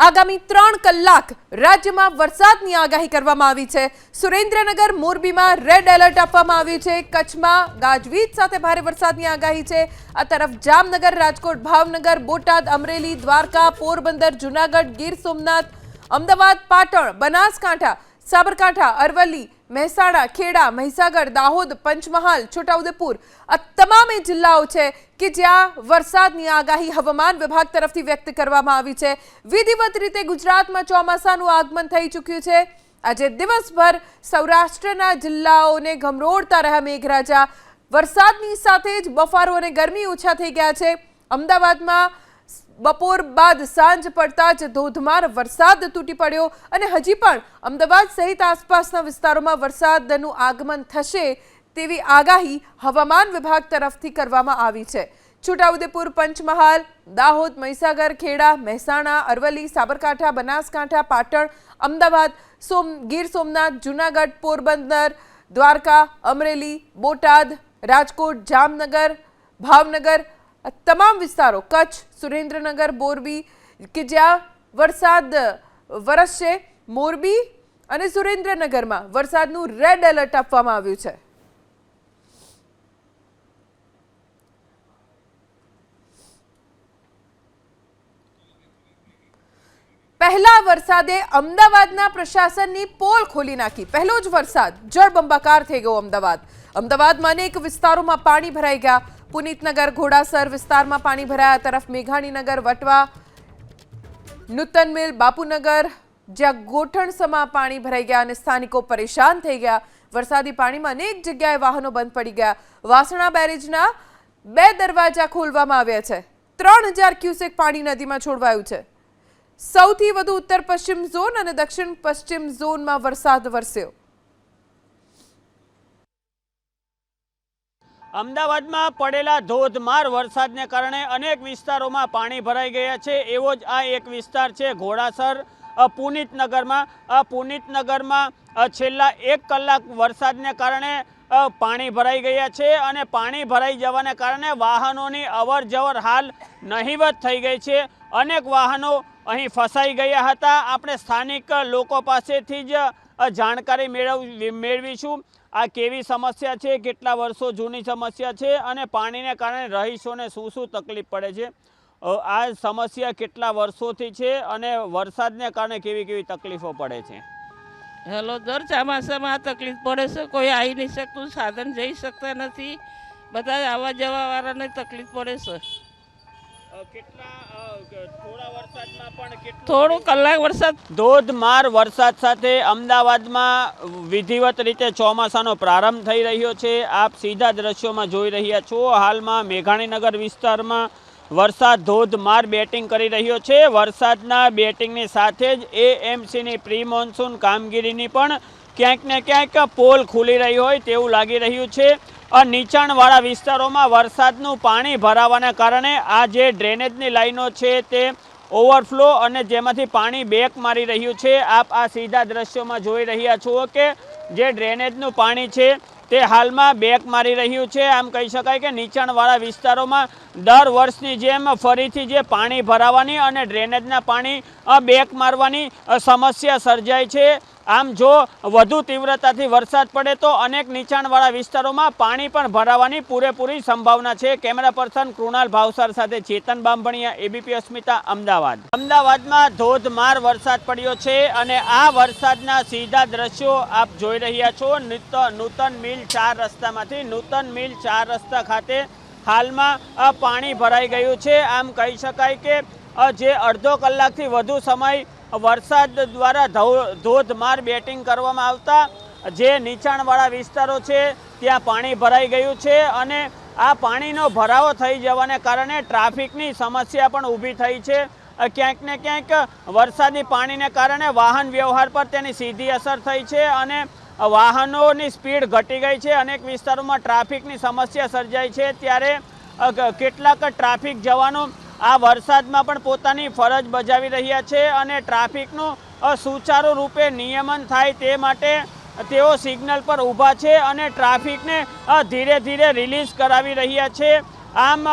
આગામી ત્રણ કલાક રાજ્યમાં વરસાદની આગાહી કરવામાં આવી છે. સુરેન્દ્રનગર, મોરબીમાં રેડ એલર્ટ આપવામાં આવ્યું છે. કચ્છમાં ગાજવીજ સાથે ભારે વરસાદની આગાહી છે. આ તરફ જામનગર, રાજકોટ, ભાવનગર, બોટાદ, અમરેલી, દ્વારકા, પોરબંદર, જુનાગઢ, ગીર સોમનાથ, અમદાવાદ, પાટણ, બનાસકાંઠા, સાબરકાંઠા, અરવલ્લી મહેસાણા, ખેડા, મહીસાગર, દાહોદ, પંચમહાલ, છોટાઉદેપુર આ તમામે જિલ્લાઓ છે કે જ્યાં વરસાદની આગાહી હવામાન વિભાગ તરફથી વ્યક્ત કરવામાં આવી છે. વિધિવત રીતે ગુજરાતમાં ચોમાસાનું આગમન થઈ ચૂક્યું છે. આજે દિવસભર સૌરાષ્ટ્રના જિલ્લાઓને ગમરોડતા રહ્યા મેઘરાજા. વરસાદની સાથે જ બફારો અને ગરમી ઓછા થઈ ગયા છે. અમદાવાદમાં બપોર બાદ સાંજ પડતા જ ધોધમાર વરસાદ તૂટી પડ્યો અને હજી પણ અમદાવાદ સહિત આસપાસના વિસ્તારોમાં વરસાદનું આગમન થશે તેવી આગાહી હવામાન વિભાગ તરફથી કરવામાં આવી છે. છોટાઉદેપુર, પંચમહાલ, દાહોદ, મહીસાગર, ખેડા, મહેસાણા, અરવલ્લી, સાબરકાંઠા, બનાસકાંઠા, પાટણ, અમદાવાદ, સોમ, ગીર સોમનાથ, જૂનાગઢ, પોરબંદર, દ્વારકા, અમરેલી, બોટાદ, રાજકોટ, જામનગર, ભાવનગર તમામ વિસ્તારો, કચ્છ, સુરેન્દ્રનગર, મોરબી, કે જ્યાં વરસાદ વરસશે મોરબી અને સુરેન્દ્રનગરમાં વરસાદનું રેડ એલર્ટ આપવામાં આવ્યું છે. પહેલા વરસાદે અમદાવાદના પ્રશાસનની પોલ ખોલી નાખી. પહેલો જ વરસાદ જળબંબાકાર થઈ ગયો અમદાવાદ. અમદાવાદમાં અનેક વિસ્તારોમાં પાણી ભરાઈ ગયા. પુનિતનગર ઘોડાસર વિસ્તારમાં પાણી ભરાયા તરફ મેઘાણીનગર, વટવા નૂતન મિલ બાપુનગર જ્યાં ગોઠણસમાં પાણી ભરાઈ ગયા અને સ્થાનિકો પરેશાન થઈ ગયા. વરસાદી પાણીમાં અનેક જગ્યાએ વાહનો બંધ પડી ગયા. વાસણા બેરેજના બે દરવાજા ખોલવામાં આવ્યા છે. ત્રણ હજાર ક્યુસેક પાણી નદીમાં છોડવાયું છે. સૌથી વધુ ઉત્તર પશ્ચિમ ઝોન અને દક્ષિણ પશ્ચિમ ઝોનમાં વરસાદ વરસ્યો. અમદાવાદમાં પડેલા ધોધમાર વરસાદને કારણે અનેક વિસ્તારોમાં પાણી ભરાઈ ગયા છે. એવો જ આ એક વિસ્તાર છે ઘોડાસર. પુનિતનગરમાં આ પુનિતનગરમાં છેલ્લા એક કલાક વરસાદને કારણે પાણી ભરાઈ ગયા છે અને પાણી ભરાઈ જવાને કારણે વાહનોની અવર જવર હાલ નહીવત થઈ ગઈ છે. અનેક વાહનો અહીં ફસાઈ ગયા હતા. આપણે સ્થાનિક લોકો પાસેથી જ જાણકારી મેળવ, મેળવીશું. આ કેવી સમસ્યા છે? કેટલા વર્ષો જૂની સમસ્યા છે? અને પાણીને કારણે રહીશોને શું શું તકલીફ પડે છે? આ સમસ્યા કેટલા વર્ષોથી છે અને વરસાદને કારણે કેવી કેવી તકલીફો પડે છે? હેલો, દર ચોમાસામાં તકલીફ પડે છે. કોઈ આવી નહીં શકતું સાધન જઈ શકતા નથી. બધા આવવા જવાવાળાને તકલીફ પડે છે. થોડા વરસાદમાં પણ કેટલું થોડો કલાક વરસાદ. ધોધમાર વરસાદ સાથે અમદાવાદમાં વિધિવત રીતે ચોમાસાનો પ્રારંભ થઈ રહ્યો છે. આપ સીધા દ્રશ્યોમાં જોઈ રહ્યા છો હાલમાં મેઘાણીનગર વિસ્તારમાં વરસાદ ધોધમાર બેટિંગ કરી રહ્યો છે. વરસાદના બેટિંગની સાથે જ એએમસીની પ્રી મોન્સૂન કામગીરીની પણ ક્યાંક ને ક્યાંક પોલ ખુલી રહી હોય તેવું લાગી રહ્યું છે. નીચાણવાળા વિસ્તારોમાં વરસાદનું પાણી ભરાવાના કારણે આ જે ડ્રેનેજની લાઈનો છે તે ઓવરફ્લો અને જેમાંથી પાણી બેક મારી રહ્યું છે, આપ આ સીધા દ્રશ્યોમાં જોઈ રહ્યા છો કે જે ડ્રેનેજનું પાણી છે તે હાલમાં બેક મારી રહ્યું છે. આમ કહી શકાય કે નીચાણવાળા વિસ્તારોમાં દર વર્ષની જેમ ફરીથી જે પાણી ભરાવાની અને ડ્રેનેજના પાણી બેક મારવાની સમસ્યા સર્જાય છે. આમ જો વધુ તીવ્રતાથી વરસાદ પડે તો અનેક નીચાણવાળા વિસ્તારોમાં પાણી પણ ભરાવાની પૂરેપૂરી સંભાવના છે. કેમેરા પર્સન કૃણાલ ભાવસાર સાથે ચેતન બામભણિયા એબીપી અસ્મિતા, અમદાવાદ. અમદાવાદમાં ધોધમાર વરસાદ પડ્યો છે અને આ વરસાદના સીધા દ્રશ્યો આપ જોઈ રહ્યા છો. નૂત- નૂતન મિલ ચાર રસ્તામાંથી નૂતન મિલ ચાર રસ્તા ખાતે હાલમાં પાણી ભરાઈ ગયું છે. આમ કહી શકાય કે જે અડધો કલાકથી વધુ સમય વરસાદ દ્વારા ધોધમાર બેટિંગ કરવામાં આવતા જે નીચાણવાળા વિસ્તારો છે, ત્યાં પાણી ભરાઈ ગયું છે અને આ પાણીનો ભરાવો થઈ જવાને કારણે ટ્રાફિકની સમસ્યા પણ ઊભી થઈ છે. ક્યાંક ને ક્યાંક વરસાદી પાણીને કારણે વાહન વ્યવહાર પર તેની સીધી અસર થઈ છે અને વાહનોની સ્પીડ ઘટી ગઈ છે. અનેક વિસ્તારોમાં ટ્રાફિકની સમસ્યા સર્જાઈ છે. ત્યારે કેટલાક ટ્રાફિક જવાનો આ વરસાદમાં પણ પોતાની ફરજ બજાવી રહ્યા છે અને ટ્રાફિકનું સુચારુ રૂપે નિયમન થાય તે માટે તેઓ સિગ્નલ પર ઊભા છે અને ટ્રાફિકને ધીરે ધીરે રિલીઝ કરાવી રહ્યા છે. આમ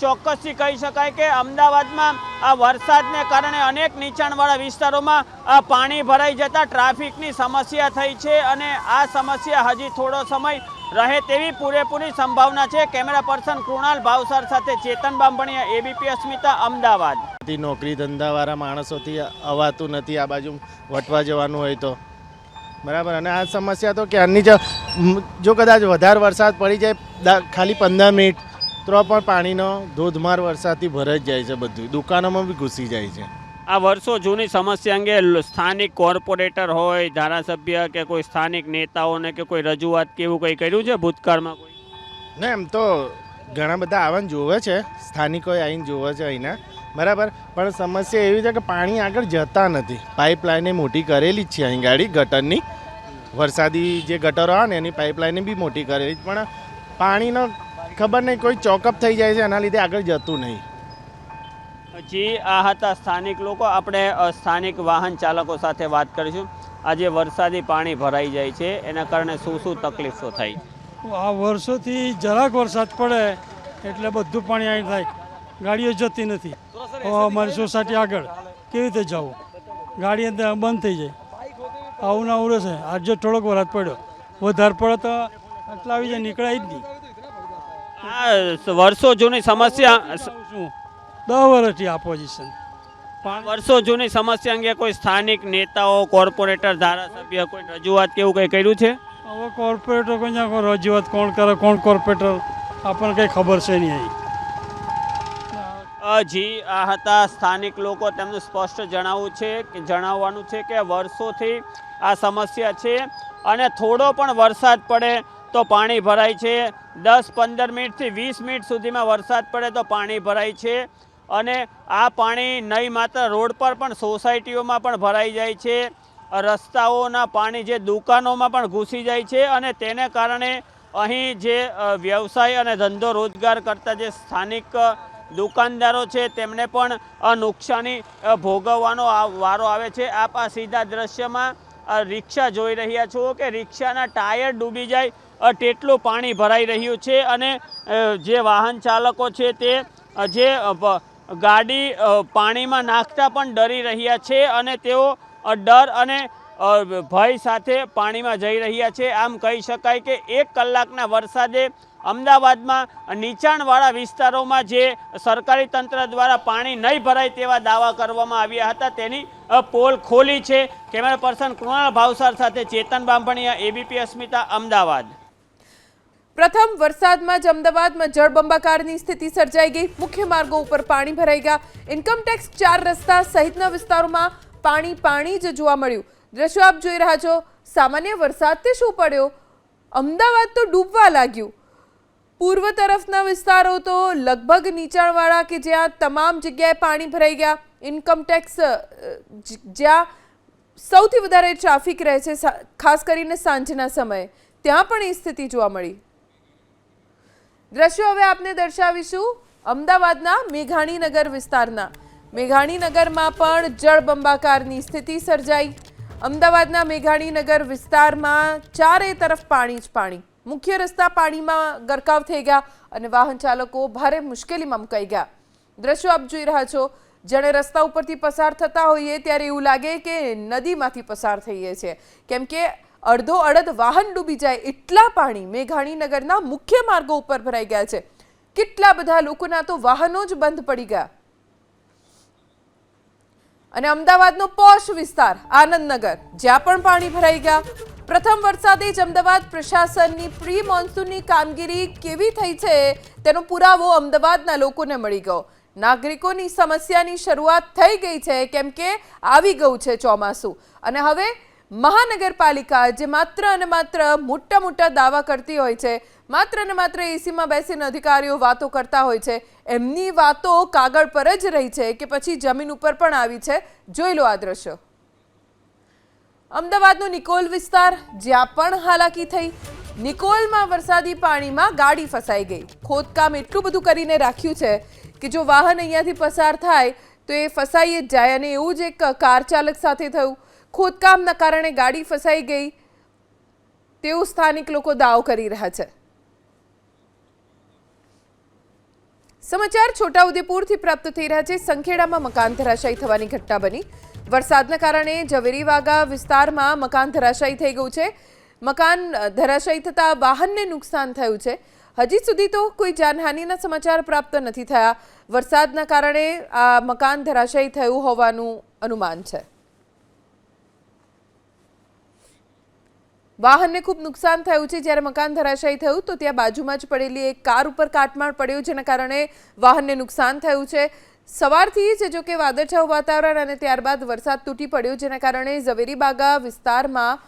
ચોક્કસથી કહી શકાય કે અમદાવાદમાં આ વરસાદને કારણે અનેક નીચાણવાળા વિસ્તારોમાં પાણી ભરાઈ જતા ટ્રાફિકની સમસ્યા થઈ છે અને આ સમસ્યા હજી થોડો સમય રહે તેવી પૂરેપૂરી સંભાવના છે. કેમેરા પર્સન કૃણાલ ભાવસાર સાથે ચેતન બાંભણિયા એબીપી અસ્મિતા, અમદાવાદ. નોકરી ધંધાવાળા માણસોથી અવાતું નથી. આ બાજુ વટવા જવાનું હોય તો. બરાબર. અને આ સમસ્યા તો ક્યારની જ જો કદાચ વધારે વરસાદ પડી જાય ખાલી પંદર મિનિટ, તો પણ પાણીનો ધોધમાર વરસાદથી ભરાઈ જાય છે બધું દુકાનોમાં બી ઘૂસી જાય છે. આ વર્ષો જૂની સમસ્યા અંગે સ્થાનિક કોર્પોરેટર હોય, ધારાસભ્ય કે કોઈ સ્થાનિક નેતાઓને કે કોઈ રજૂઆત કે એવું કંઈ કર્યું છે ભૂતકાળમાં કોઈ? ને, એમ તો ઘણા બધા આવન જોવે છે, સ્થાનિકોએ આવીને જોવે છે અહીંના. બરાબર. પણ સમસ્યા એવી છે કે પાણી આગળ જતા નથી. પાઇપલાઈને મોટી કરેલી જ છે અહીં ગાડી, ગટરની. વરસાદી જે ગટરો આવે ને, એની પાઇપલાઈને બી મોટી કરેલી પણ પાણીનો ખબર નહીં, કોઈ ચોકઅપ થઈ જાય છે, એના લીધે આગળ જતું નહીં. જી આ હતા સ્થાનિક લોકો. આપણે સ્થાનિક વાહન ચાલકો સાથે વાત કરીશું. આજે વરસાદી પાણી ભરાઈ જાય છે. એના કારણે શું શું તકલીફો થાય આ વર્ષોથી જરાક વરસાદ પડે એટલે બધું પાણી અહીં થાય. ગાડીઓ જતી નથી. અમારી સોસાયટી આગળ. કેવી રીતે જવું? ગાડી અંદર બંધ થઈ જાય. આવું ના આવું છે આજે થોડોક વરસાદ પડ્યો. વધારે પડે તો આટલા આવી જાય નીકળાય જ નહીં. આ વર્ષો જૂની સમસ્યા શું દસ વર્ષથી આ પોઝિશન વર્ષો જૂની સમસ્યા અંગે કોઈ સ્થાનિક નેતાઓ કોર્પોરેટર ધારાસભ્ય કોઈ રજૂઆત કે એવું કંઈ કર્યું છે? હવે કોર્પોરેટર કોઈ ના કોઈ રજૂઆત કોણ કરે કોણ કોર્પોરેટર આપણને કંઈ ખબર છે નહીં અહીં. જી આ હતા સ્થાનિક લોકો. તેમનું સ્પષ્ટ જણાવવું છે કે જણાવવાનું છે કે વર્ષોથી આ સમસ્યા છે અને થોડો પણ વરસાદ પડે તો પાણી ભરાય છે. દસ પંદર મિનિટથી વીસ મિનિટ સુધીમાં વરસાદ પડે તો પાણી ભરાય છે. અને આ પાણી નહીં માત્ર રોડ પર પણ સોસાયટીઓમાં પણ ભરાઈ જાય છે. રસ્તાઓના પાણી જે દુકાનોમાં પણ ઘૂસી જાય છે અને તેને કારણે અહીં જે વ્યવસાય અને ધંધો રોજગાર કરતા જે સ્થાનિક દુકાનદારો છે તેમને પણ નુકસાની ભોગવવાનો વારો આવે છે. આપ આ સીધા દ્રશ્યમાં રિક્ષા જોઈ રહ્યા છો કે રિક્ષાના ટાયર ડૂબી જાય તેટલું પાણી ભરાઈ રહ્યું છે અને જે વાહન ચાલકો છે તે જે ગાડી પાણીમાં નાખતા પણ ડરી રહ્યા છે અને તેઓ ડર અને ભય સાથે પાણીમાં જઈ રહ્યા છે. આમ કહી શકાય કે એક કલાકના વરસાદે અમદાવાદમાં નીચાણવાળા વિસ્તારોમાં જે સરકારી તંત્ર દ્વારા પાણી નહીં ભરાય તેવા દાવા કરવામાં આવ્યા હતા, તેની પોલ ખોલી છે. કેમેરા પર્સન કૃણાલ ભાવસાર સાથે ચેતન બાંભણિયા એબીપી અસ્મિતા, અમદાવાદ. પ્રથમ વરસાદમાં જ અમદાવાદમાં જળબંબાકારની સ્થિતિ સર્જાઈ ગઈ. મુખ્ય માર્ગો ઉપર પાણી ભરાઈ ગયા. ઇન્કમટેક્સ ચાર રસ્તા સહિતના વિસ્તારોમાં પાણી પાણી જ જોવા મળ્યું. દ્રશ્યો આપ જોઈ રહ્યા છો. સામાન્ય વરસાદથી શું પડ્યો? અમદાવાદ તો ડૂબવા લાગ્યું. પૂર્વ તરફના વિસ્તારો તો લગભગ નીચાણવાળા કે જ્યાં તમામ જગ્યાએ પાણી ભરાઈ ગયા. ઇન્કમટેક્સ જ્યાં સૌથી વધારે ટ્રાફિક રહે છે ખાસ કરીને સાંજના સમયે. ત્યાં પણ એ સ્થિતિ જોવા મળી. દ્રશ્યો હવે આપને દર્શાવીશું. અમદાવાદના મેઘાણીનગર વિસ્તારના. મેઘાણીનગરમાં પણ જળબંબાકારની સ્થિતિ સર્જાઈ. અમદાવાદના મેઘાણીનગર વિસ્તારમાં ચારે તરફ પાણી જ પાણી. મુખ્ય રસ્તા પાણીમાં ગરકાવ થઈ ગયા અને વાહન ચાલકો ભારે મુશ્કેલીમાં મુકાઈ ગયા. દ્રશ્યો આપ જોઈ રહ્યા છો. જ્યારે રસ્તા ઉપરથી પસાર થતા હોઈએ ત્યારે એવું લાગે કે નદીમાંથી પસાર થઈએ છીએ કેમ કે અડધો અડધ વાહન ડૂબી જાય એટલા પાણી મેઘાણીનગરના મુખ્ય માર્ગો ઉપર ભરાઈ ગયા છે. કેટલા બધા લોકોના તો વાહનો જ બંધ પડી ગયા. અને અમદાવાદનો પોશ વિસ્તાર, આનંદનગર, જ્યાં પણ પાણી ભરાઈ ગયા. પ્રથમ વરસાદે જ અમદાવાદ પ્રશાસનની પ્રી મોન્સૂનની કામગીરી કેવી થઈ છે તેનો પુરાવો અમદાવાદના લોકોને મળી ગયો. નાગરિકોની સમસ્યાની શરૂઆત થઈ ગઈ છે, કેમ કે આવી ગયું છે ચોમાસું. અને હવે મહાનગરપાલિકા જે માત્ર અને માત્ર મોટા મોટા દાવા કરતી હોય છે, માત્ર અને માત્ર એસીમાં બેસીને અધિકારીઓ વાતો કરતા હોય છે, એમની વાતો કાગળ પર જ રહી છે કે પછી જમીન ઉપર પણ આવી છે. જોઈ લો આ દ્રશ્યો. અમદાવાદનો નિકોલ વિસ્તાર, જ્યાં પણ હાલાકી થઈ, નિકોલમાં વરસાદી પાણીમાં ગાડી ફસાઈ ગઈ. ખોદકામ એટલું બધું કરીને રાખ્યું છે કે જો વાહન અહીંયાથી પસાર થાય, તો એ ફસાઈ જ જાય અને એવું જ એક કાર ચાલક સાથે થયું. ખોદકામના કારણે ગાડી ફસાઈ ગઈ. તેવું સ્થાનિક લોકો દાવો કરી રહ્યા છે. સમાચાર છોટાઉદેપુરથી પ્રાપ્ત થઈ રહ્યા છે. સંખેડામાં મકાન ધરાશાયી થવાની ઘટના બની. વરસાદના કારણે ઝવેરી વાગા વિસ્તારમાં મકાન ધરાશાયી થઈ ગયું છે. મકાન ધરાશાયી થતાં વાહનને નુકસાન થયું છે. હજી સુધી તો કોઈ જાનહાનિના સમાચાર પ્રાપ્ત નથી થયા. વરસાદના કારણે આ મકાન ધરાશાયી થયું હોવાનું અનુમાન છે. વાહનને ખૂબ નુકસાન થયું છે. જ્યારે મકાન ધરાશાયી થયું, તો ત્યાં બાજુમાં જ પડેલી એક કાર ઉપર કાટમાળ પડ્યો, જેના કારણે વાહનને નુકસાન થયું છે. સવારથી જ જો કે વાદળછાયું વાતાવરણ અને ત્યારબાદ વરસાદ તૂટી પડ્યો, જેના કારણે ઝવેરી બાગા વિસ્તારમાં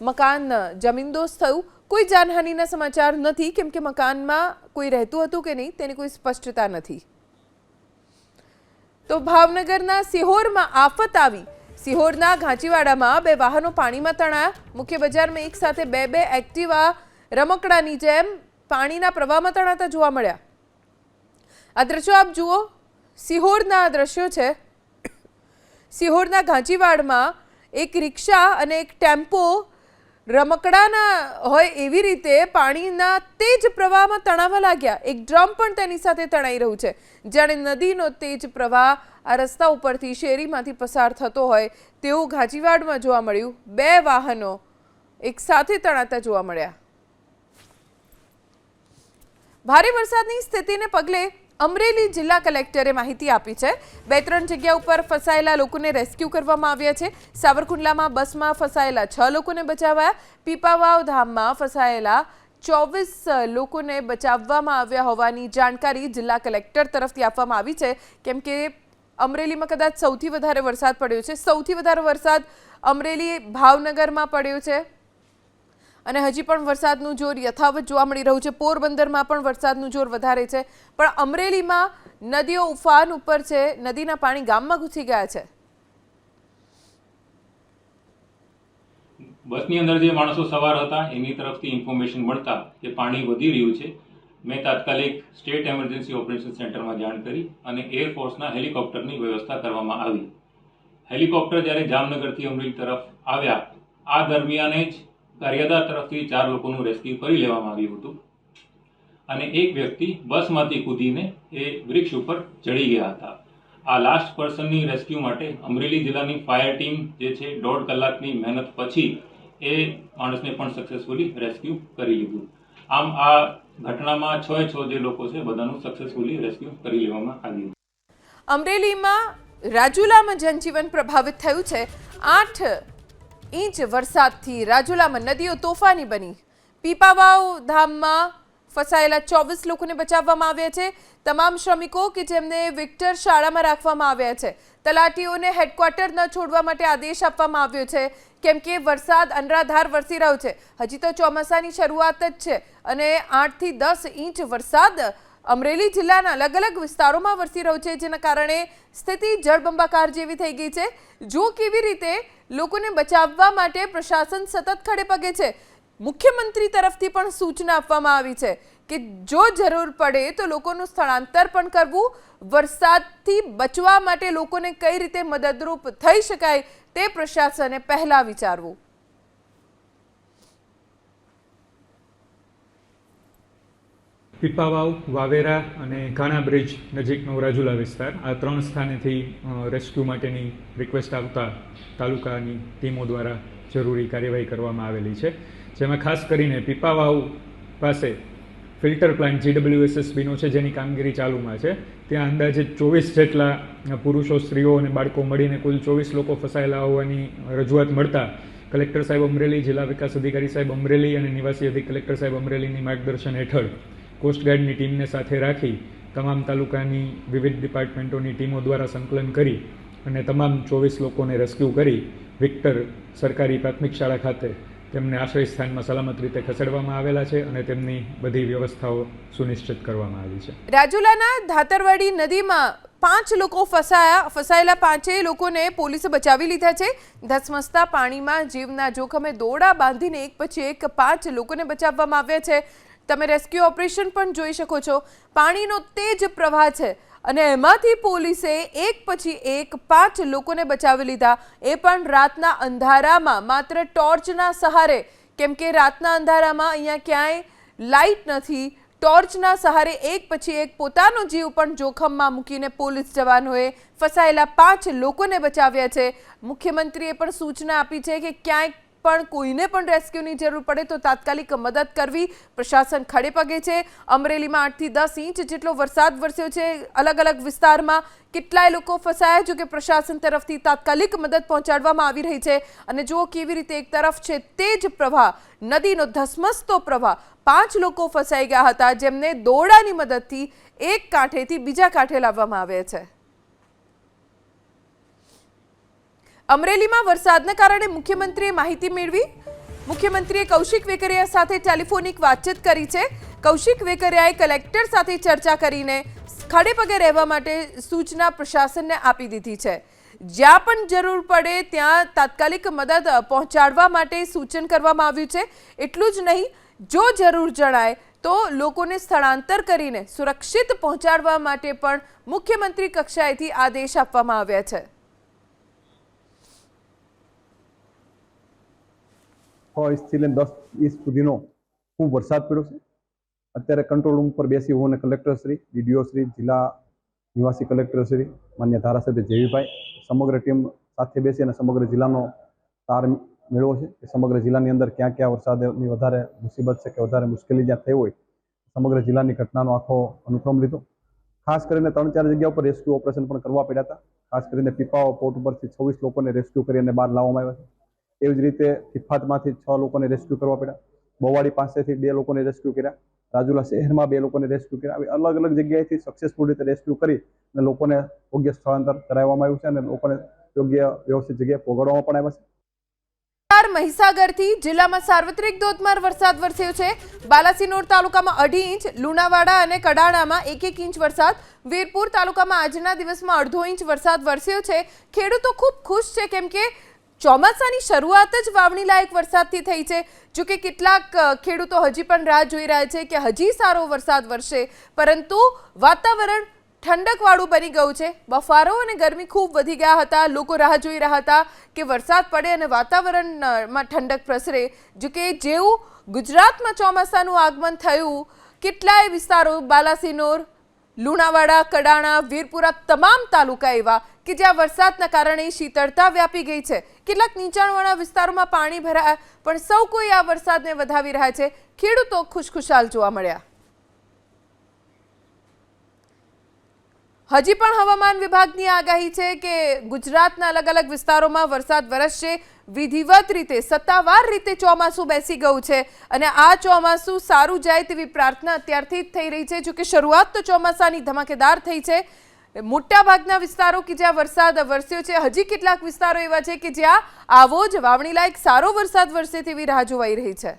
મકાન જમીનદોસ્ત થયું. કોઈ જાનહાનિના સમાચાર નથી, કેમ કે મકાનમાં કોઈ રહેતું હતું કે નહીં, તેની કોઈ સ્પષ્ટતા નથી. તો ભાવનગરના સિહોરમાં આફત આવી સિહોરના ઘાંચીવાડામાં બે વાહનો પાણીમાં તણાયા. મુખ્ય બજારમાં એક સાથે બે બે એક્ટિવા રમકડાની જેમ પાણીના પ્રવાહમાં તણાતા જોવા મળ્યા. આ દ્રશ્યો આપ જુઓ. સિહોરના દ્રશ્યો છે. સિહોરના ઘાંચીવાડમાં એક રિક્ષા અને એક ટેમ્પો રમકડાના હોય એવી રીતે પાણીના તેજ પ્રવાહમાં તણાવવા લાગ્યા. એક ડ્રમ પણ તેની સાથે તણાઈ રહ્યું છે. જાણે નદીનો તેજ પ્રવાહ આ રસ્તા ઉપરથી શેરીમાંથી પસાર થતો હોય તેવું ઘાંચીવાડમાં જોવા મળ્યું. બે વાહનો એક સાથે તણાતા જોવા મળ્યા. ભારે વરસાદની સ્થિતિને પગલે અમરેલી જિલ્લા કલેક્ટરે માહિતી આપી છે. બે ત્રણ જગ્યા ઉપર ફસાયેલા લોકોને રેસ્ક્યુ કરવામાં આવ્યા છે. સાવરકુંડલામાં બસમાં ફસાયેલા છ લોકોને બચાવાયા. પીપાવાવ ધામમાં ફસાયેલા ચોવીસ લોકોને બચાવવામાં આવ્યા હોવાની જાણકારી જિલ્લા કલેક્ટર તરફથી આપવામાં આવી છે. કેમ કે અમરેલીમાં કદાચ સૌથી વધારે વરસાદ પડ્યો છે. સૌથી વધારે વરસાદ અમરેલી ભાવનગરમાં પડ્યો છે. અને હજી પણ વરસાદનું જોર યથાવત જોવા મળી રહ્યું છે. પોરબંદરમાં પણ વરસાદનું જોર વધારે છે. પણ અમરેલીમાં નદીઓ ઉફાન ઉપર છે. નદીના પાણી ગામમાં ઘૂસી ગયા છે. બસની અંદર જે માણસો સવાર હતા એની તરફથી ઇન્ફોર્મેશન મળતા કે પાણી વધી રહ્યું છે. મેં તાત્કાલિક સ્ટેટ એમરજન્સી ઓપરેશન સેન્ટરમાં જાણ કરી અને એરફોર્સના હેલિકોપ્ટરની વ્યવસ્થા કરવામાં આવી. હેલિકોપ્ટર જ્યારે જામનગરથી અમરેલી તરફ આવ્યા, આ દરમિયાન જ કાર્યદા તરફથી ચાર લોકોનું રેસ્ક્યુ કરી લેવામાં આવ્યું હતું. અને એક વ્યક્તિ બસમાંથી કૂદીને એ વૃક્ષ ઉપર ચડી ગયા હતા. આ લાસ્ટ પર્સનની રેસ્ક્યુ માટે અમરેલી જિલ્લાની ફાયર ટીમ જે છે, દોઢ કલાકની મહેનત પછી એ માણસને પણ સક્સેસફુલી રેસ્ક્યુ કરી લીધું. આમ આ ઘટનામાં છ છ જે લોકો છે, બધાનું સક્સેસફુલી રેસ્ક્યુ કરી લેવામાં આવ્યું. અમરેલીમાં રાજુલામાં જનજીવન પ્રભાવિત થયું છે. આઠ ઇંચ વરસાદથી રાજુલામાં નદીઓ તોફાની બની. પીપાવાવ ધામમાં ફસાયેલા ચોવીસ લોકોને બચાવવામાં આવ્યા છે. તમામ શ્રમિકો કે જેમને વિક્ટર શાળામાં રાખવામાં આવ્યા છે. તલાટીઓને હેડક્વાર્ટર ન છોડવા માટે આદેશ આપવામાં આવ્યો છે. કેમ કે વરસાદ અનરાધાર વરસી રહ્યો છે. હજી તો ચોમાસાની શરૂઆત જ છે અને આઠથી દસ ઇંચ વરસાદ અમરેલી જિલ્લાના અલગ અલગ વિસ્તારોમાં વરસી રહ્યો છે, જેના કારણે સ્થિતિ જળબંબાકાર જેવી થઈ ગઈ છે. જો કેવી રીતે લોકોને બચાવવા માટે પ્રશાસન સતત ખડે પગે છે, મુખ્યમંત્રી તરફથી પણ સૂચના આપવામાં આવી છે કે જો જરૂર પડે તો લોકોનું સ્થળાંતર પણ કરવું, વરસાદથી બચવા માટે લોકોને કઈ રીતે મદદરૂપ થઈ શકાય તે પ્રશાસને પહેલા વિચારવું. પીપાવાવ, વાવેરા અને ઘાણા બ્રિજ નજીકનો રાજુલા વિસ્તાર. આ ત્રણ સ્થાનેથી રેસ્ક્યુ માટેની રિક્વેસ્ટ આવતા તાલુકાની ટીમો દ્વારા જરૂરી કાર્યવાહી કરવામાં આવેલી છે. જેમાં ખાસ કરીને પીપાવાવ પાસે ફિલ્ટર પ્લાન્ટ જીડબ્લ્યુએસએસબીનો છે, જેની કામગીરી ચાલુમાં છે. ત્યાં અંદાજે ચોવીસ જેટલા પુરુષો, સ્ત્રીઓ અને બાળકો મળીને કુલ ચોવીસ લોકો ફસાયેલા હોવાની રજૂઆત મળતા કલેક્ટર સાહેબ અમરેલી, જિલ્લા વિકાસ અધિકારી સાહેબ અમરેલી અને નિવાસી અધિક કલેક્ટર સાહેબ અમરેલીની માર્ગદર્શન હેઠળ કોસ્ટગાર્ડની ટીમને સાથે રાખી તમામ તાલુકાની વિવિધ ડિપાર્ટમેન્ટોની ટીમો દ્વારા સંકલન કરી અને તમામ ચોવીસ લોકોને રેસ્ક્યુ કરી વિક્ટર સરકારી પ્રાથમિક શાળા ખાતે તેમને આશ્રય સ્થાનમાં સલામત રીતે ખસેડવામાં આવેલા છે અને તેમની બધી વ્યવસ્થાઓ સુનિશ્ચિત કરવામાં આવી છે. રાજુલાના ધાતરવાડી નદીમાં પાંચ લોકો ફસાયા, ફસાયેલા પાંચેય લોકોને પોલીસે બચાવી લીધા છે. ધસમસતા પાણીમાં જીવના જોખમે દોડા બાંધીને એક પછી એક પાંચ લોકોને બચાવવામાં આવ્યા છે. તમે રેસ્ક્યુ ઓપરેશન પણ જોઈ શકો છો. પાણીનો તેજ પ્રવાહ છે અને એમાંથી પોલીસે એક પછી એક પાંચ લોકોને બચાવી લીધા. એ પણ રાતના અંધારામાં, માત્ર ટોર્ચના સહારે. કેમ કે રાતના અંધારામાં અહીંયા ક્યાંય લાઇટ નથી. ટોર્ચના સહારે એક પછી એક પોતાનો જીવ પણ જોખમમાં મૂકીને પોલીસ જવાનોએ ફસાયેલા પાંચ લોકોને બચાવ્યા છે. મુખ્યમંત્રીએ પણ સૂચના આપી છે કે ક્યાંય પણ કોઈને પણ રેસ્ક્યુની જરૂર પડે તો તાત્કાલિક મદદ કરવી પ્રશાસન ખડે પગે છે. અમરેલીમાં આઠથી દસ ઇંચ જેટલો વરસાદ વરસ્યો છે. અલગ અલગ વિસ્તારમાં કેટલાય લોકો ફસાયા જો કે પ્રશાસન તરફથી તાત્કાલિક મદદ પહોંચાડવામાં આવી રહી છે. અને જુઓ કેવી રીતે એક તરફ છે તે જ પ્રવાહ, નદીનો ધસમસતો પ્રવાહ. પાંચ લોકો ફસાઈ ગયા હતા જેમને દોરડાની મદદથી એક કાંઠેથી બીજા કાંઠે લાવવામાં આવ્યા છે. અમરેલીમાં વરસાદના કારણે મુખ્યમંત્રીએ માહિતી મેળવી. મુખ્યમંત્રીએ કૌશિક વેકરિયા સાથે ટેલિફોનિક વાતચીત કરી છે. કૌશિક વેકરિયાએ કલેક્ટર સાથે ચર્ચા કરીને ખડે પગે રહેવા માટે સૂચના પ્રશાસનને આપી દીધી છે. જ્યાં પણ જરૂર પડે ત્યાં તાત્કાલિક મદદ પહોંચાડવા માટે સૂચન કરવામાં આવ્યું છે. એટલું જ નહીં, જો જરૂર જણાય તો લોકોને સ્થળાંતર કરીને સુરક્ષિત પહોંચાડવા માટે પણ મુખ્યમંત્રી કક્ષાએથી આદેશ આપવામાં આવ્યા છે. છ ઇંચથી લઈને દસ ઇંચ સુધીનો ખૂબ વરસાદ પડ્યો છે. અત્યારે કંટ્રોલ રૂમ પર બેસી હું અને કલેક્ટરશ્રી ડીડીઓશ્રી જિલ્લા નિવાસી કલેક્ટરશ્રી માન્ય ધારાસભ્ય જેવીભાઈ, સમગ્ર ટીમ સાથે બેસી અને સમગ્ર જિલ્લાનો તાર મેળવો છે. કે સમગ્ર જિલ્લાની અંદર ક્યાં ક્યાં વરસાદની વધારે મુસીબત છે કે વધારે મુશ્કેલી જ્યાં થઈ હોય, સમગ્ર જિલ્લાની ઘટનાનો આખો અનુક્રમ લીધો. ખાસ કરીને ત્રણ ચાર જગ્યા ઉપર રેસ્ક્યુ ઓપરેશન પણ કરવા પડ્યા હતા. ખાસ કરીને પીપાઓ પોર્ટ ઉપરથી છવ્વીસ લોકોને રેસ્ક્યુ કરી અને બહાર લાવવામાં આવ્યા છે. એવી જ રીતે ફિફાતમાંથી છ લોકોને રેસ્ક્યુ કરવા પડ્યા. બોવાડી પાસેથી બે લોકોને રેસ્ક્યુ કર્યા. રાજુલા શહેરમાં બે લોકોને રેસ્ક્યુ કર્યા. આવી અલગ અલગ જગ્યાએથી સક્સેસફુલ રીતે રેસ્ક્યુ કરી અને લોકોને યોગ્ય સ્થળાંતર કરાવવામાં આવ્યું છે અને લોકોને યોગ્ય વ્યવસ્થિત જગ્યાએ પહોંચાડવામાં પણ આવ્યા છે. મહીસાગરથી જિલ્લામાં સાર્વત્રિક ધોધમાર વરસાદ વરસ્યો છે. બાલાસિનોર તાલુકામાં અઢી ઇંચ, લુણાવાડા અને કડાણામાં એક એક ઇંચ વરસાદ. વીરપુર તાલુકામાં આજના દિવસમાં અડધો ઇંચ વરસાદ વરસ્યો છે. ખેડૂતો ખૂબ ખુશ છે કેમ કે ચોમાસાની શરૂઆત જ વાવણી લાયક વરસાદથી થઈ છે. જો કે કેટલાક ખેડૂતો હજી પણ રાહ જોઈ રહ્યા છે કે હજી સારો વરસાદ વરસે. પરંતુ વાતાવરણ ઠંડકવાળું બની ગયું છે. બફારો અને ગરમી ખૂબ વધી ગયા હતા. લોકો રાહ જોઈ રહ્યા હતા કે વરસાદ પડે અને વાતાવરણમાં ઠંડક પ્રસરે. જો કે જેવું ગુજરાતમાં ચોમાસાનું આગમન થયું, કેટલાય વિસ્તારો, બાલાસિનોર લુણાવાડા, કડાણા, વીરપુરા તમામ તાલુકા એવા કે જ્યાં વરસાદના કારણે શીતળતા વ્યાપી ગઈ છે. કેટલાક નીચાણવાળા વિસ્તારોમાં પાણી ભરાયા, પણ સૌ કોઈ આ વરસાદને વધાવી રહ્યા છે. ખેડૂતો ખુશખુશાલ જોવા મળ્યા. હજી પણ હવામાન વિભાગની આગાહી છે કે ગુજરાતના અલગ અલગ વિસ્તારોમાં વરસાદ વરસશે. વિધિવત રીતે, સત્તાવાર રીતે ચોમાસું બેસી ગયું છે. અને આ ચોમાસું સારું જાય તેવી પ્રાર્થના અત્યારથી જ થઈ રહી છે. જોકે શરૂઆત તો ચોમાસાની ધમાકેદાર થઈ છે. મોટાભાગના વિસ્તારો કે જ્યાં વરસાદ વરસ્યો છે, હજી કેટલાક વિસ્તારો એવા છે કે જ્યાં આવો જ વાવણી લાયક સારો વરસાદ વરસે તેવી રાહ જોવાઈ રહી છે.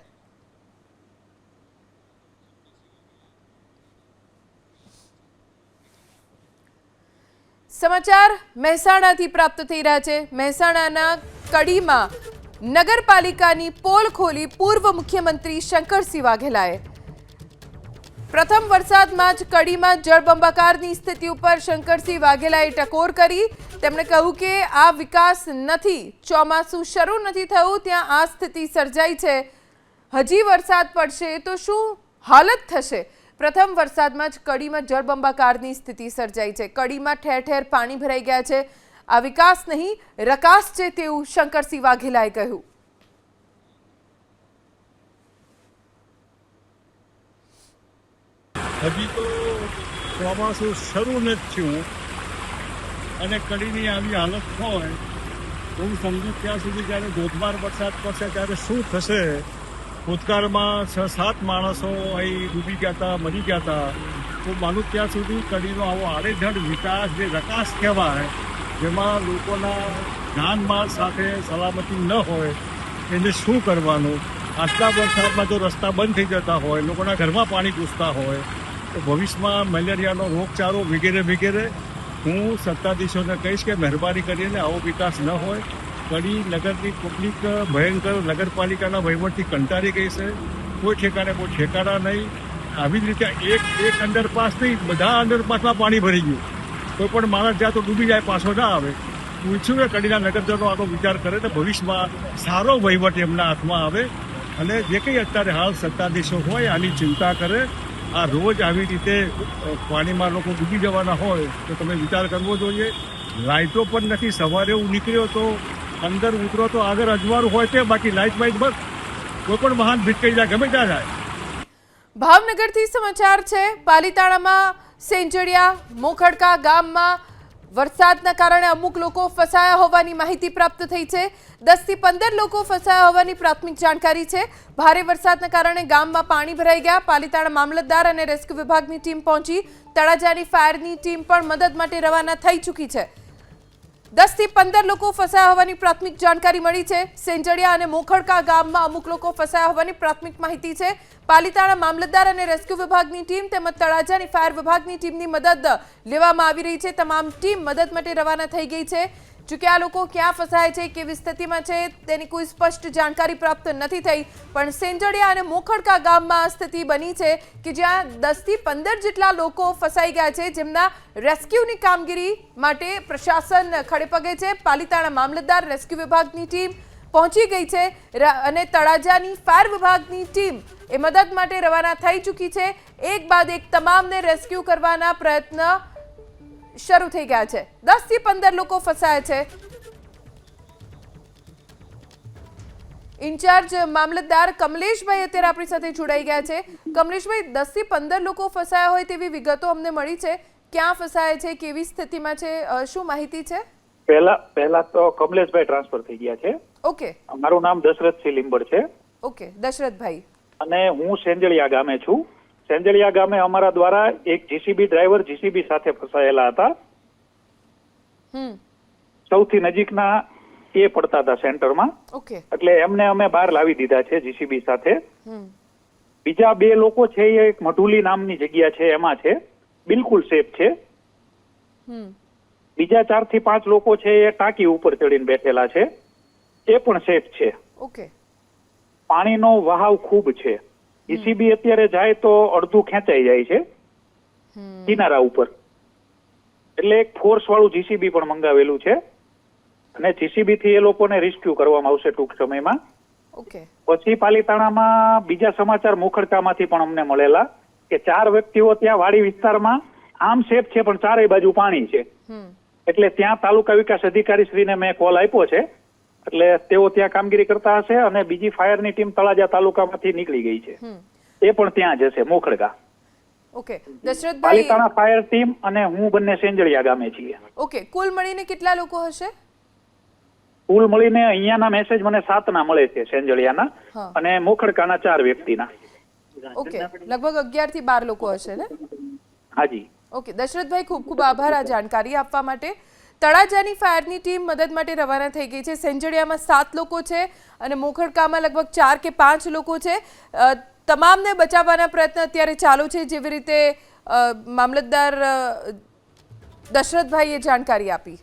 સમાચાર મહેસાણાથી પ્રાપ્ત થઈ રહ્યા છે. મહેસાણાના કડીમાં નગરપાલિકાની પોલ ખોલી પૂર્વ મુખ્યમંત્રી શંકરસિંહ વાઘેલાએ. પ્રથમ વરસાદમાં જ કડીમાં જળબંબાકારની સ્થિતિ ઉપર શંકરસિંહ વાઘેલાએ ટકોર કરી. તેમણે કહ્યું કે આ વિકાસ નથી, ચોમાસું શરૂ નથી થયું, ત્યાં આ સ્થિતિ સર્જાઈ છે. હજી વરસાદ પડશે તો શું હાલત થશે? પ્રથમ વરસાદમાં જ કડીમાં જળબંબાકારની સ્થિતિ સર્જાઈ છે. કડીમાં ઠેર ઠેર પાણી ભરાઈ ગયા છે. આ વિકાસ નહીં, રકાસ છે તેવું શંકરસિંહ વાઘેલાએ કહ્યું. હજી તો ચોમાસું શરૂ નથી થયું અને કડીની આવી હાલત હોય હું સમજુ ત્યાં સુધી જ્યારે ધોધમાર વરસાદ પડશે ત્યારે શું થશે? ભૂતકાળમાં છ, સાત માણસો અહીં ડૂબી ગયા હતા, મરી ગયા હતા. તો માનું ત્યાં સુધી કડીનો આવો આડેધડ વિકાસ, જે રકાસ કહેવાય જેમાં લોકોના જાનમાલ સાથે સલામતી ન હોય, એને શું કરવાનું? આટલા વરસાદમાં જો રસ્તા બંધ થઈ જતા હોય, લોકોના ઘરમાં પાણી ઘૂસતા હોય, તો ભવિષ્યમાં મેલેરિયાનો રોગચાળો વગેરે વગેરે હું સત્તાધીશોને કહીશ કે મહેરબાની કરીને આવો વિકાસ ન હોય. કડી નગરની પબ્લિક ભયંકર નગરપાલિકાના વહીવટથી કંટાળી ગઈ છે. કોઈ ઠેકાણે કોઈ ઠેકાણા નહીં. આવી જ રીતે એક એક અંડરપાસ નહીં બધા અંડરપાસમાં પાણી ભરી ગયું. કોઈ પણ માણસ જ્યાં તો ડૂબી જાય, પાછો ના આવે. હું ઈચ્છું કે કડીના નગરજનો આનો વિચાર કરે તો ભવિષ્યમાં સારો વહીવટ એમના હાથમાં આવે. અને જે કંઈ અત્યારે હાલ સત્તાધીશો હોય, આની ચિંતા કરે. આ રોજ આવી રીતે પાણીમાં લોકો ડૂબી જવાના હોય, તો તમે વિચાર કરવો જોઈએ. લાઇટો પણ નથી, સવારે હું નીકળ્યો તો અંદર ઉતરો તો આગળ અજવાળું હોય તે, બાકી લાઇટ વાઇટ બસ. કોઈ પણ વાહન ભીટકાઈ જાય, ગમે ત્યાં જાય. ભાવનગરથી સમાચાર છે, પાલીતાણામાં સેંજડિયા, મોખડકા ગામમાં વરસાદના કારણે અમુક લોકો ફસાયા હોવાની માહિતી પ્રાપ્ત થઈ છે. દસથી પંદર લોકો ફસાયા હોવાની પ્રાથમિક જાણકારી છે. ભારે વરસાદના કારણે ગામમાં પાણી ભરાઈ ગયા. પાલીતાણા મામલતદાર અને રેસ્ક્યુ વિભાગની ટીમ પહોંચી. તળાજાની ફાયરની ટીમ પણ મદદ માટે રવાના થઈ ચૂકી છે. દસથી પંદર લોકો ફસાયા હોવાની પ્રાથમિક જાણકારી મળી છે. સેંજડિયા અને મોખડકા ગામમાં અમુક લોકો ફસાયા હોવાની પ્રાથમિક માહિતી છે. પાલીતાણા મામલતદાર અને રેસ્ક્યુ વિભાગની ટીમ તેમજ તળાજાની ફાયર વિભાગની ટીમની મદદ લેવામાં આવી રહી છે. તમામ ટીમ મદદ માટે રવાના થઈ ગઈ છે. જોકે આ લોકો ક્યાં ફસાય છે, કેવી સ્થિતિમાં છે, તેની કોઈ સ્પષ્ટ જાણકારી પ્રાપ્ત નથી થઈ. પણ સેંજડિયા અને મોખડકા ગામમાં સ્થિતિ બની છે કે જ્યાં દસથી પંદર જેટલા લોકો ફસાઈ ગયા છે, જેમના રેસ્ક્યુની કામગીરી માટે પ્રશાસન ખડેપગે છે. પાલિતાણા મામલતદાર રેસ્ક્યુ વિભાગની ટીમ પહોંચી ગઈ છે અને તળાજાની ફાયર વિભાગની ટીમ એ મદદ માટે રવાના થઈ ચૂકી છે. એક બાદ એક તમામને રેસ્ક્યુ કરવાના પ્રયત્ન શરૂ થઈ ગયા છે. દસથી પંદર લોકો ફસાયા છે. ઇન્ચાર્જ મામલતદાર કમલેશભાઈ અત્યારે આપણી સાથે જોડાઈ ગયા છે. કમલેશભાઈ દસથી પંદર લોકો ફસાયા હોય તેવી વિગતો અમને મળી છે. ક્યાં ફસાયા છે કેવી સ્થિતિમાં છે શું માહિતી છે? પહેલા પહેલા તો કમલેશભાઈ ટ્રાન્સફર થઈ ગયા છે. ઓકે. મારું નામ દશરથસિંહ લીંબર છે. ઓકે દશરથભાઈ. અને હું સેંજળિયા ગામે છું. સેંજળિયા ગામે અમારા દ્વારા એક જીસીબી ડ્રાઈવર જીસીબી સાથે ફસાયેલા હતા. સૌથી નજીકના એ પડતા હતા સેન્ટરમાં. એટલે એમને અમે બહાર લાવી દીધા છે જીસીબી સાથે. બીજા બે લોકો છે એ એક મઢુલી નામની જગ્યા છે એમાં છે. બિલકુલ સેફ છે. હમ. બીજા ચારથી પાંચ લોકો છે એ ટાંકી ઉપર ચડીને બેઠેલા છે. એ પણ સેફ છે. ઓકે. પાણીનો વહાવ ખૂબ છે. જીસીબી અત્યારે જાય તો અડધું ખેંચાઈ જાય છે કિનારા ઉપર. એટલે એક ફોર્સ વાળું જીસીબી પણ મંગાવેલું છે. અને જીસીબી થી એ લોકોને રેસ્ક્યુ કરવામાં આવશે ટૂંક સમયમાં. ઓકે. પછી પાલીતાણામાં બીજા સમાચાર મોખડકામાંથી પણ અમને મળેલા કે ચાર વ્યક્તિઓ ત્યાં વાડી વિસ્તારમાં આમ સેફ છે પણ ચારેય બાજુ પાણી છે. એટલે ત્યાં તાલુકા વિકાસ અધિકારી શ્રીને મેં કોલ આપ્યો છે. એટલે તેઓ ત્યાં કામગીરી કરતા હશે અને બીજી ફાયરની ટીમ તળાજા તાલુકામાંથી નીકળી ગઈ છે. એ પણ ત્યાં જશે Mokhadka okay. Dashrathbhai Palitana fire team અને હું બંને સેંજળિયા ગામે છીએ. ઓકે. કુલ મળીને કેટલા લોકો હશે? કુલ મળીને અહીંયાના મેસેજ મને સાતના મળે છે સેંજળિયાના. અને મોખડકાના ચાર વ્યક્તિના. ઓકે. લગભગ અગિયારથી બાર લોકો હશે ને? હાજી. ઓકે. દશરથભાઈ ખૂબ ખૂબ આભાર આ જાણકારી આપવા માટે. તળાજાની ફાયરની ટીમ મદદ માટે રવાના થઈ ગઈ છે. સેંજડિયામાં સાત લોકો છે અને મોખડકામાં લગભગ ચાર કે પાંચ લોકો છે. તમામને બચાવવાના પ્રયત્ન અત્યારે ચાલુ છે. જેવી રીતે મામલતદાર દશરથભાઈએ જાણકારી આપી.